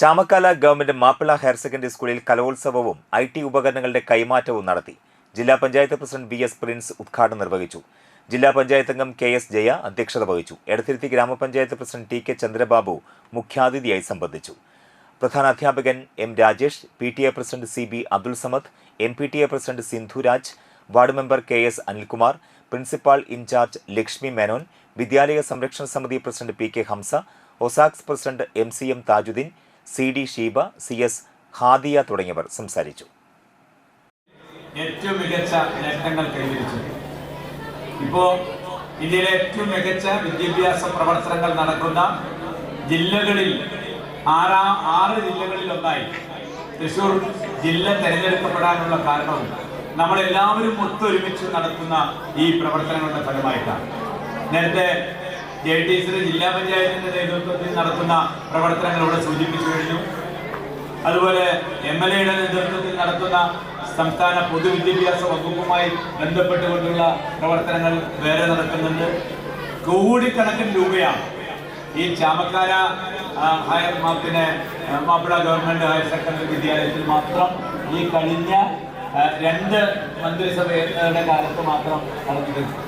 Chamakkala government Mappila higher secondary സ്കൂളിൽ കലോത്സവവും I T ഉപകരണങ്ങളുടെ കൈമാറ്റവും നടത്തി. ജില്ലാ panchayat president V S Prince ഉദ്ഘാടനം നിർവഹിച്ചു. ജില്ലാ പഞ്ചായത്ത് അംഗം കെ എസ് ജയ അധ്യക്ഷത വഹിച്ചു. എടത്തിരുത്തി ഗ്രാമപഞ്ചായത്ത് പ്രസിഡന്റ് ടി കെ ചന്ദ്രബാബു മുഖ്യാതിഥിയായി സംബന്ധിച്ചു. പ്രധാന അധ്യാപകൻ M Rajesh P T A president C B Abdul Samad M P T A president Sindhuraj ward member K S Anilkumar principal incharge Lakshmi Menon വിദ്യാലയ സംരക്ഷണ സമിതി president P K Hamsa ഒസാക്സ് president M C M Tajuddin C D Sheeba C S Hadiya തുടങ്ങിയവർ സംസാരിച്ചു. ഏറ്റവും മികച്ച നേട്ടങ്ങൾ കൈവരിച്ചു ഇപ്പോ ഇന്ത്യയിലെ ഏറ്റവും മികച്ച വിദ്യാഭ്യാസ പ്രവർത്തനങ്ങൾ നടക്കുന്ന ജില്ലകളിൽ ആറാം ആറ് ജില്ലകളിൽ ഒന്നായി തൃശൂർ ജില്ല തിരഞ്ഞെടുക്കപ്പെടാനുള്ള കാരണം നമ്മളെല്ലാവരും ഒത്തൊരുമിച്ച് നടത്തുന്ന ഈ പ്രവർത്തനങ്ങളുടെ ഫലമായിട്ടാണ്. നേരത്തെ ജെ ഡി സിയുടെ ജില്ലാ പഞ്ചായത്തിന്റെ നേതൃത്വത്തിൽ നടത്തുന്ന പ്രവർത്തനങ്ങൾ ഇവിടെ സൂചിപ്പിച്ചു അതുപോലെ എം എൽ എയുടെ നേതൃത്വത്തിൽ നടത്തുന്ന സംസ്ഥാന പൊതുവിദ്യാഭ്യാസ വകുപ്പുമായി ബന്ധപ്പെട്ടുകൊണ്ടുള്ള പ്രവർത്തനങ്ങൾ വേറെ നടക്കുന്നുണ്ട്. കോടിക്കണക്കിന് രൂപയാണ് ഈ ചാമക്കാര ഹയർ പിന്നെ മാപ്പിള ഗവൺമെന്റ് ഹയർ സെക്കൻഡറി വിദ്യാലയത്തിൽ മാത്രം ഈ കഴിഞ്ഞ രണ്ട് മന്ത്രിസഭയുടെ കാലത്ത് മാത്രം നടന്നിട്ടുണ്ട്